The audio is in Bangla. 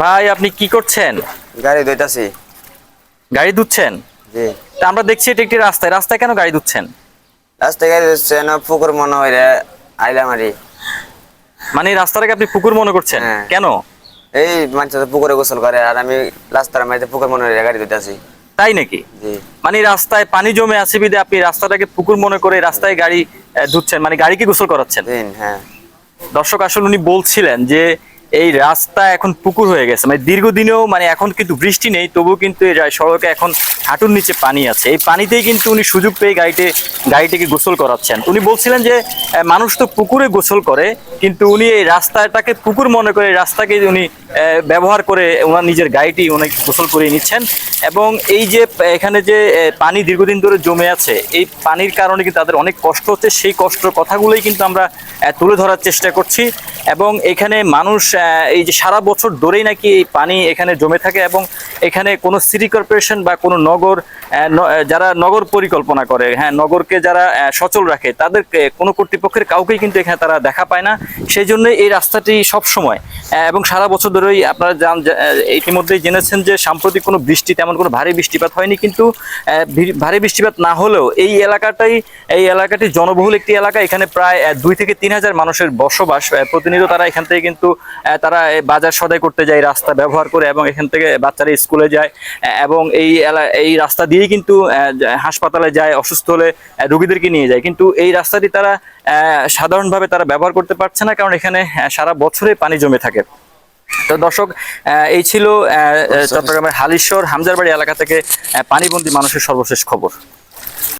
ভাই আপনি কি করছেন? গাড়ি ধুইতাছি। গাড়ি ধুচ্ছেন? জি। তা আমরা দেখছি এটা একটি রাস্তায়। রাস্তায় কেন গাড়ি ধুচ্ছেন? রাস্তায় গাড়ি ধুচ্ছে না পুকুর মনে হয় রে আইলাম আরি মানে রাস্তাটাকে আপনি পুকুর মনে করছেন? হ্যাঁ। কেন? এই মানুষ তো পুকুরে গোসল করে আর আমি রাস্তার মাঝে পুকুর মনে হয় গাড়ি ধুইতাছি। তাই নাকি? জি। মানে রাস্তায় পানি জমে আছে বিদে আপনি রাস্তাটাকে পুকুর মনে করে রাস্তায় গাড়ি ধুচ্ছেন। মানে গাড়িকে গোসল করাচ্ছেন? হ্যাঁ। দর্শক আসলে উনি বলছিলেন যে এই রাস্তা এখন পুকুর হয়ে গেছে। মানে দীর্ঘদিনেও মানে এখন কিন্তু বৃষ্টি নেই, তবুও কিন্তু এই সড়কে এখন হাঁটুর নিচে পানি আছে। এই পানিতেই কিন্তু উনি সুযোগ পেয়ে গাড়িতে, গাড়িটিকে গোসল করাচ্ছেন। উনি বলছিলেন যে মানুষ তো পুকুরে গোসল করে, কিন্তু উনি এই রাস্তাটাকে পুকুর মনে করে রাস্তাকে উনি ব্যবহার করে ওনার নিজের গাড়িটি উনি গোসল করে নিচ্ছেন। এবং এই যে, এখানে যে পানি দীর্ঘদিন ধরে জমে আছে, এই পানির কারণে কিন্তু তাদের অনেক কষ্ট হচ্ছে। সেই কষ্টর কথাগুলোই কিন্তু আমরা তুলে ধরার চেষ্টা করছি। এবং এখানে মানুষ এই যে সারা বছর ধরেই নাকি এই পানি এখানে জমে থাকে এবং এখানে কোনো সিটি কর্পোরেশন বা কোনো নগর যারা নগর পরিকল্পনা করে হ্যাঁ নগরকে যারা সচল রাখে তাদেরকে কোনো কর্তৃপক্ষের কাউকেই কিন্তু এখানে তারা দেখা পায় না। সেই জন্য এই রাস্তাটি সব সময় এবং সারা বছর ধরেই আপনারা জান যে, আহ, ইতিমধ্যেই জেনেছেন যে সাম্প্রতিক কোনো বৃষ্টি তেমন কোনো ভারী বৃষ্টিপাত হয়নি কিন্তু ভারী বৃষ্টিপাত না হলেও এই এলাকাটাই এই এলাকাটি জনবহুল একটি এলাকা। এখানে প্রায় দুই থেকে তিন হাজার মানুষের বসবাস প্রতিনিয়ত তারা এখান থেকে কিন্তু তারা বাজার সদাই করতে যায় রাস্তা ব্যবহার করে এবং এখান থেকে বাচ্চারা স্কুলে যায় এবং এই এই রাস্তা দিয়েই কিন্তু হাসপাতালে যায় অসুস্থ হলে রুগীদেরকে নিয়ে যায়। কিন্তু এই রাস্তাটি তারা আহ, সাধারণভাবে তারা ব্যবহার করতে পারছে না কারণ এখানে সারা বছরে পানি জমে থাকে। তো দর্শক আহ, এই ছিল আহ, আহ, চট্টগ্রামের হালিশ্বর হামজারবাড়ি এলাকা থেকে পানিবন্দী মানুষের সর্বশেষ খবর।